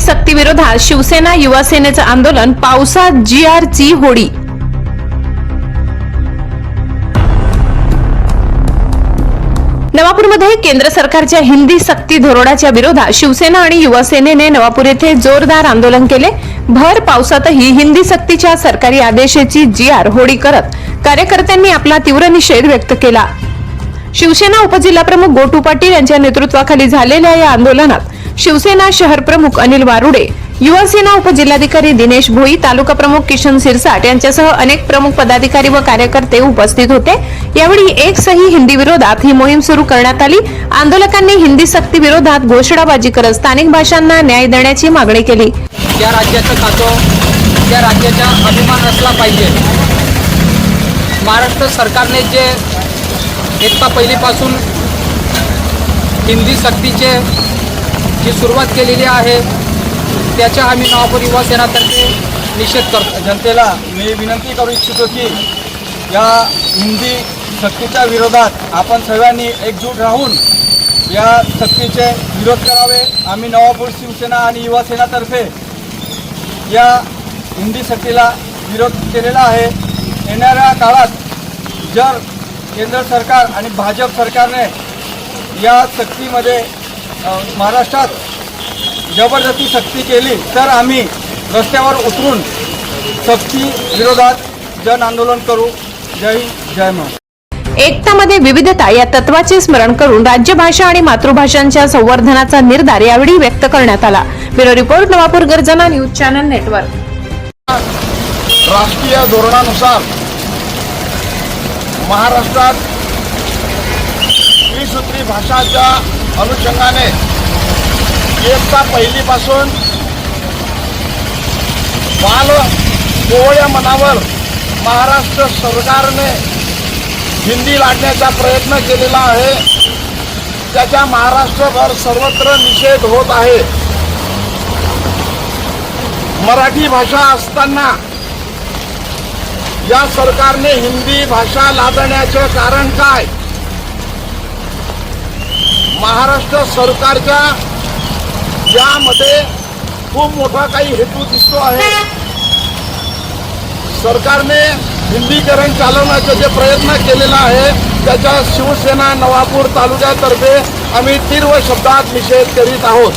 सक्ती विरोधात शिवसेना युवा सेनेचं आंदोलन पावसात जी आर आरची होडी. नवापूरमध्ये केंद्र सरकारच्या हिंदी सक्ती धोरणाच्या विरोधात शिवसेना आणि युवा सेनेने नवापूर येथे जोरदार आंदोलन केले. भर पावसातही हिंदी सक्तीच्या सरकारी आदेशाची जी आर होडी करत कार्यकर्त्यांनी आपला तीव्र निषेध व्यक्त केला. शिवसेना उपजिल्हाप्रमुख गोटू पाटील यांच्या नेतृत्वाखाली झालेल्या या आंदोलनात शिवसेना शहर प्रमुख अनिल वारुडे युवासेना उपजिल्हाधिकारी दिनेश भोई तालुका प्रमुख किशन सिरसाट यांच्यासह अनेक प्रमुख पदाधिकारी व कार्यकर्ते उपस्थित होते. यावेळी एक सही हिंदी विरोधात ही मोहीम सुरू करण्यात आली. आंदोलकांनी हिंदी सक्ती विरोधात घोषणाबाजी करत स्थानिक भाषांना न्याय देण्याची मागणी केली. ज्या राज्याचं खातो त्या राज्याचा अभिमान असला पाहिजे. महाराष्ट्र सरकारने जे एकता पहिलीपासून हिंदी सक्तीचे जी सुरुवात केलेली आहे त्याच्या आम्ही नवापूर युवा सेनातर्फे निषेध करतो. जनतेला मी विनंती करू इच्छितो की या हिंदी सक्तीच्या विरोधात आपण सर्वांनी एकजूट राहून या सक्तीचे विरोध करावे. आम्ही नवापूर शिवसेना आणि युवा सेनातर्फे या हिंदी सक्तीला विरोध केलेला आहे. येणाऱ्या काळात जर केंद्र सरकार आणि भाजप सरकारने या सक्तीमध्ये महाराष्ट्रात जबरदस्ती सक्ती केली तर आम्ही रस्त्यावर उतरून सक्ती विरोधात जन आंदोलन करू. जय जय महाराष्ट्र. एकतामध्ये विविधता या तत्वाचे स्मरण करून राज्यभाषा आणि मातृभाषांच्या संवर्धनाचा निर्धार यावेळी व्यक्त करण्यात आला. ब्युरो रिपोर्ट नवापूर गर्जना न्यूज चॅनल नेटवर्क. राष्ट्रीय धोरणानुसार महाराष्ट्रात त्रिसूत्री भाषाच्या अनुषंगाने इयत्ता पहिलीपासून बाल कोवळ्या मनावर महाराष्ट्र सरकारने हिंदी लादण्याचा प्रयत्न केलेला आहे. त्याचा महाराष्ट्रभर सर्वत्र निषेध होत आहे. मराठी भाषा असताना या सरकारने हिंदी भाषा लादण्याचं कारण काय? महाराष्ट्र सरकारच्या यामध्ये खूप मोठा काही हेतू दिसतो आहे. सरकारने हिंदीकरण चालवण्याचा जे प्रयत्न केलेला आहे त्याच्या शिवसेना नवापूर तालुक्यातर्फे आम्ही तीव्र शब्दात निषेध करीत आहोत.